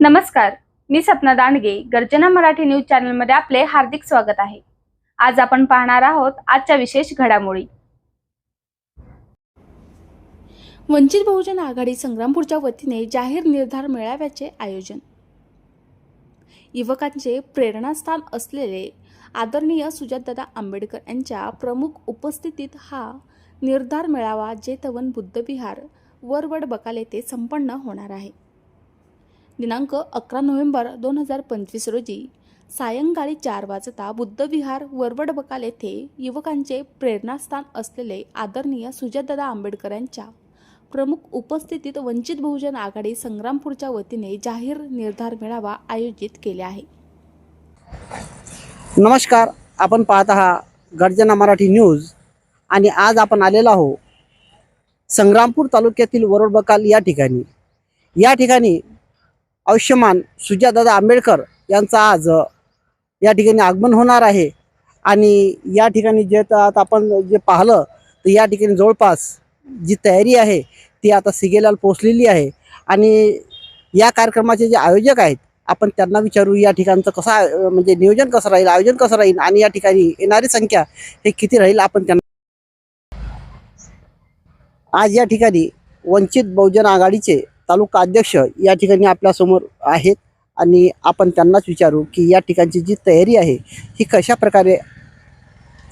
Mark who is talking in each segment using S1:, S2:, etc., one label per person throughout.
S1: नमस्कार मी सपना दांडगे गर्जना मराठी न्यूज चॅनलमध्ये आपले हार्दिक स्वागत आहे. आज आपण पाहणार आहोत आजच्या विशेष घडामोडी. वंचित बहुजन आघाडी संग्रामपूरच्या वतीने जाहीर निर्धार मेळाव्याचे आयोजन. युवकांचे प्रेरणास्थान असलेले आदरणीय सुजातदादा आंबेडकर यांच्या प्रमुख उपस्थितीत हा निर्धार मेळावा जेतवन बुद्धविहार वरवड बकाल येथे संपन्न होणार आहे. दिनांक अकरा नोव्हेंबर दोन हजार पंचवीस रोजी सायंकाळी चार वाजता बुद्धविहार वरवड बकाल येथे युवकांचे प्रेरणास्थान असलेले आदरणीय सुजयदादा आंबेडकर यांच्या प्रमुख उपस्थितीत वंचित बहुजन आघाडी संग्रामपूरच्या वतीने जाहीर निर्धार मेळावा आयोजित केले आहे.
S2: नमस्कार आपण पाहत आहात गर्जना मराठी न्यूज आणि आज आपण आलेलो आहो संग्रामपूर तालुक्यातील वरोड बकाल या ठिकाणी. या ठिकाणी आयुष्यमान सुजादादा आंबेडकर यांचं आज या ठिकाणी आगमन होणार आहे. आणि या ठिकाणी जे आता आता आपण जे पाहिलं तर या ठिकाणी जवळपास जी तयारी आहे ती आता सिगेलाल पोचलेली आहे. आणि या कार्यक्रमाचे जे आयोजक आहेत आपण त्यांना विचारू या ठिकाणचं कसं म्हणजे नियोजन कसं राहील आयोजन कसं राहील आणि या ठिकाणी येणारी संख्या हे किती राहील आपण त्यांना आज या ठिकाणी वंचित बहुजन आघाडीचे तालुका अध्यक्ष या ठिकाणी आपल्यासमोर आहेत आणि आपण त्यांनाच विचारू की या ठिकाणची जी तयारी आहे ही कशा प्रकारे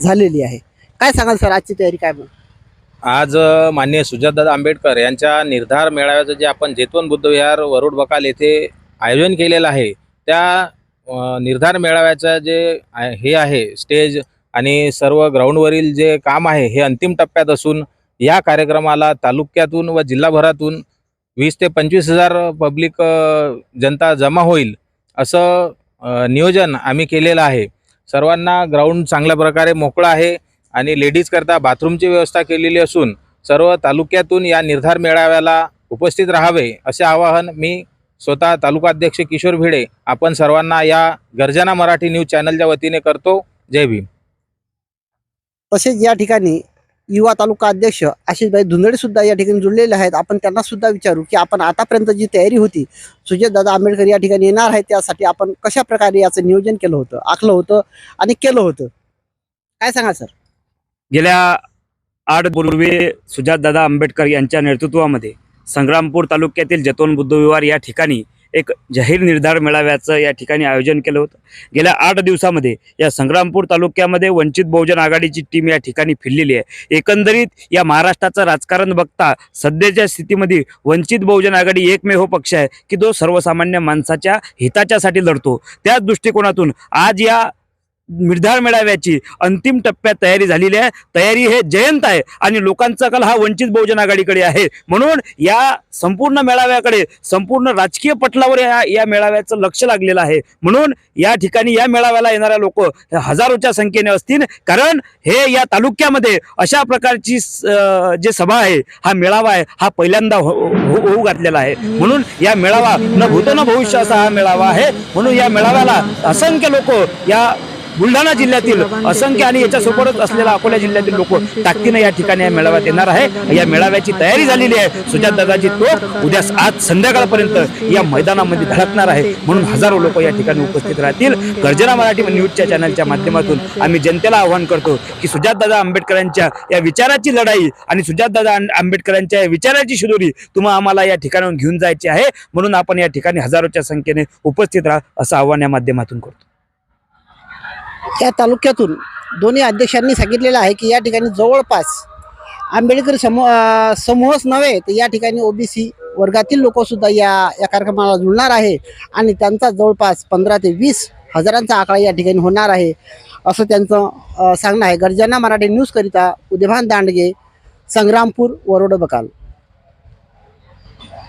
S2: झालेली आहे? काय सांगाल सर आजची तयारी काय मग?
S3: आज माननीय सुजातदादा आंबेडकर यांच्या निर्धार मेळाव्याचं जे आपण जेतवन बुद्धविहार वरुड बकाल येथे आयोजन केलेलं आहे त्या निर्धार मेळाव्याचं जे हे आहे स्टेज आणि सर्व ग्राउंडवरील जे काम आहे हे अंतिम टप्प्यात असून या कार्यक्रमाला तालुक्यातून व जिल्हाभरातून वीस ते पंचवीस हजार पब्लिक जनता जमा होईल असं नियोजन आम्ही केलेलं आहे. सर्वांना ग्राउंड चांगल्या प्रकारे मोकळं आहे आणि लेडीजकरता बाथरूमची व्यवस्था केलेली असून सर्व तालुक्यातून या निर्धार मेळाव्याला उपस्थित राहावे असे आवाहन मी स्वतः तालुकाध्यक्ष किशोर भिडे आपण सर्वांना या गर्जना मराठी न्यूज चॅनलच्या वतीने करतो. जय भीम.
S2: तसेच या ठिकाणी युवा तालुका अध्यक्ष आशिषभाई धुंदडे सुद्धा या ठिकाणी जुळलेले आहेत. आपण त्यांना सुद्धा विचारू की आपण आतापर्यंत जी तयारी होती सुजयदादा आंबेडकर या ठिकाणी येणार आहेत त्यासाठी आपण कशा प्रकारे याचं नियोजन केलं होतं आखलं होतं आणि केलं होतं? काय सांगा सर?
S4: गेल्या आठ पूर्वी सुजातदादा आंबेडकर यांच्या नेतृत्वामध्ये संग्रामपूर तालुक्यातील जतोन बुद्धविहार या ठिकाणी एक जाहीर निर्धार मेळाव्याचं या ठिकाणी आयोजन केलं होतं. गेल्या आठ दिवसामध्ये या संग्रामपूर तालुक्यामध्ये वंचित बहुजन आघाडीची टीम या ठिकाणी फिरलेली आहे. एकंदरीत या महाराष्ट्राचं राजकारण बघता सध्याच्या स्थितीमध्ये वंचित बहुजन आघाडी एकमेव पक्ष आहे की जो सर्वसामान्य माणसाच्या हिताच्यासाठी लढतो. त्याच दृष्टिकोनातून आज या निर्धार मेळाव्याची अंतिम टप्प्यात तयारी झालेली आहे. तयारी हे जयंत आहे आणि लोकांचा कल हा वंचित बहुजन आघाडीकडे आहे. म्हणून या संपूर्ण मेळाव्याकडे संपूर्ण राजकीय पटलावर या या मेळाव्याचं लक्ष लागलेलं आहे. म्हणून या ठिकाणी या मेळाव्याला येणाऱ्या लोक हजारोच्या संख्येने असतील. कारण हे या तालुक्यामध्ये अशा प्रकारची जे सभा आहे हा मेळावा आहे हा पहिल्यांदा हो, हो, होऊ घातलेला आहे. म्हणून या मेळावा न भूतो न भविष्य असा हा मेळावा आहे. म्हणून या मेळाव्याला असंख्य लोक या बुलढाणा जिल्ह्यातील असंख्य आणि याच्यासोबतच असलेला अकोला जिल्ह्यातील लोक ताकदीनं या ठिकाणी या मेळाव्यात येणार आहे. या मेळाव्याची तयारी झालेली आहे. सुजातदादाची तोफ उद्या आज संध्याकाळपर्यंत या मैदानामध्ये धडकणार आहे म्हणून हजारो लोक या ठिकाणी उपस्थित राहतील. गर्जना मराठी न्यूजच्या चॅनलच्या माध्यमातून आम्ही जनतेला आवाहन करतो की सुजातदादा आंबेडकरांच्या या विचाराची लढाई आणि सुजातदादा आंबेडकरांच्या या विचाराची शिदोरी तुम्हा आम्हाला या ठिकाणाहून घेऊन जायची आहे. म्हणून आपण या ठिकाणी हजारोच्या संख्येने उपस्थित राहा असं आव्हान या माध्यमातून करतो.
S2: या तालुक्यातून दोन्ही अध्यक्षांनी सांगितलेलं आहे की या ठिकाणी जवळपास आंबेडकर समूह समूहच नव्हे तर या ठिकाणी ओबीसी वर्गातील लोकसुद्धा या या कार्यक्रमाला जुळणार आहे आणि त्यांचा जवळपास पंधरा ते वीस हजारांचा आकडा या ठिकाणी होणार आहे. असं त्यांचं सांगणं आहे. गर्जना मराठी न्यूजकरिता उदयभान दांडगे संग्रामपूर वरोड बकाल